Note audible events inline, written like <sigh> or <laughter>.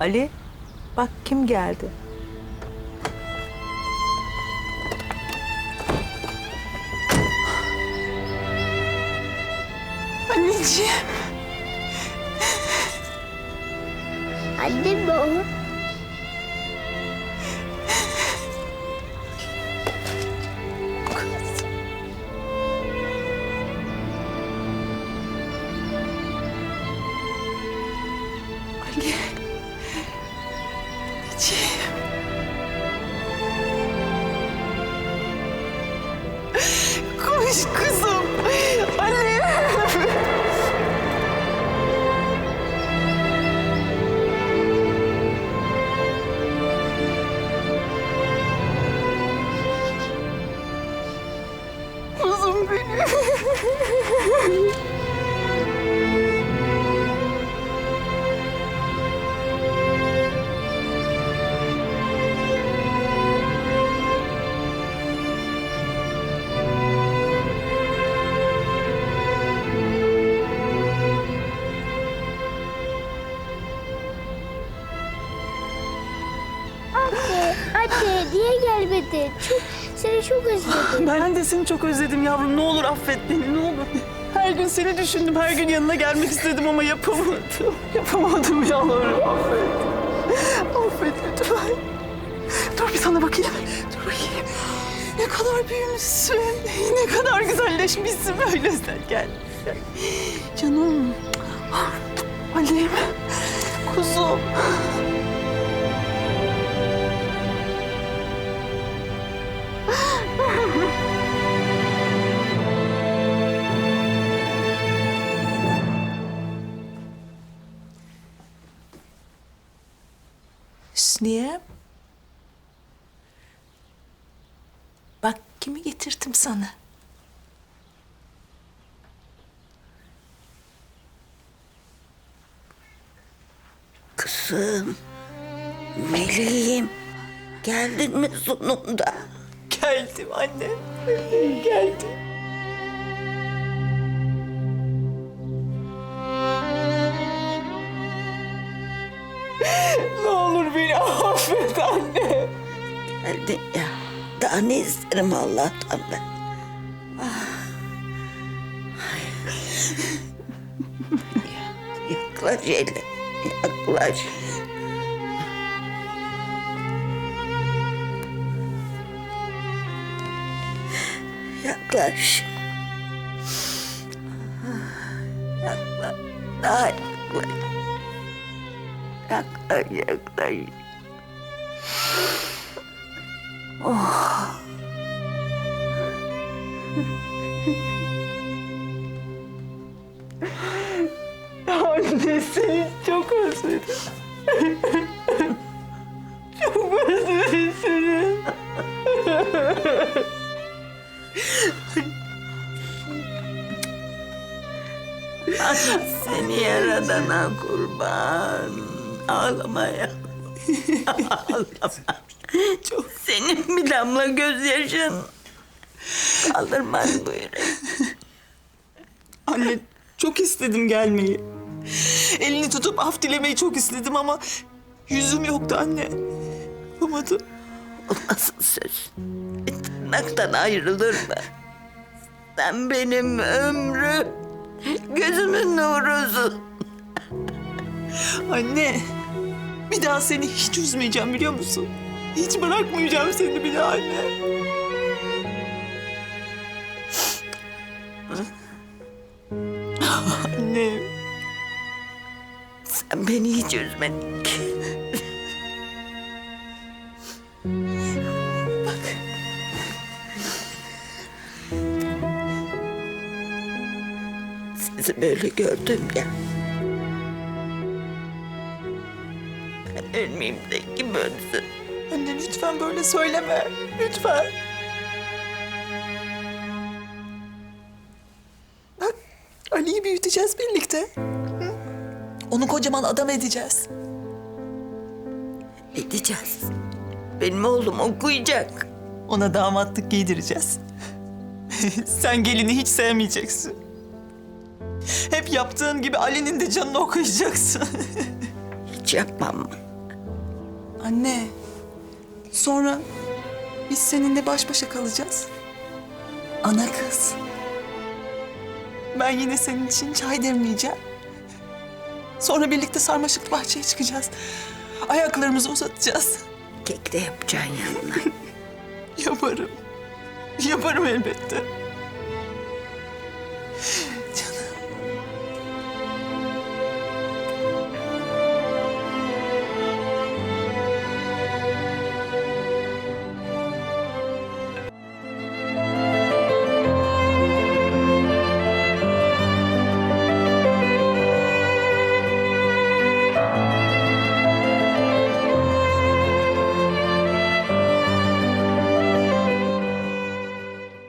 Ali, bak kim geldi. Anneciğim. Anne mi o? Мишка! Gelmedin? Çok, seni çok özledim. <laughs> Ben de seni çok özledim yavrum. Ne olur affet beni, ne olur. Her gün seni düşündüm, her gün yanına gelmek istedim ama yapamadım. <laughs> Yapamadım yavrum, affet. Affet lütfen. Dur bir sana bakayım. Dur bakayım. Ne kadar büyümüşsün. Ne kadar güzelleşmişsin böyle sen. Gel. Canım. Alim. Kuzum. Hüsniye. Bak kimi getirdim sana. Kızım, meleğim. Geldin mi sonunda? Geldim anne. Geldim. Anne. Geldin ya. Daha ne isterim Allah'tan ben? Ah. Yaklaş hele. Yaklaş. Yaklaş. Yaklaş. Daha yaklaş. Yaklaş, yaklaş. Anne seni çok özledim. çok özledim seni. Seni yaradana kurban. Ağlama ya. Ağlama. <laughs> Çok senin bir damla gözyaşın. Kaldırmaz bu yürek. Anne çok istedim gelmeyi. Elini tutup af dilemeyi çok istedim ama yüzüm yoktu anne. Yapamadım. O nasıl söz? Tırnaktan ayrılır mı? Sen benim ömrüm, gözümün nurusun. Anne, bir daha seni hiç üzmeyeceğim biliyor musun? Hiç bırakmayacağım seni bir daha anne. Anne, Sen beni hiç üzmedin ki. Bak. Sizi böyle gördüm ya. Ölmeyeyim de kim ölsün? anne lütfen böyle söyleme. Lütfen. Bak, Ali'yi büyüteceğiz birlikte. Hı? Onu kocaman adam edeceğiz. Edeceğiz. Benim oğlum okuyacak. Ona damatlık giydireceğiz. <laughs> Sen gelini hiç sevmeyeceksin. Hep yaptığın gibi Ali'nin de canını okuyacaksın. <laughs> Hiç yapmam. Anne. Sonra biz seninle baş başa kalacağız. Ana kız. Ben yine senin için çay demleyeceğim. Sonra birlikte sarmaşık bahçeye çıkacağız. Ayaklarımızı uzatacağız. Kek de yapacaksın yanına. <laughs> Yaparım. Yaparım elbette.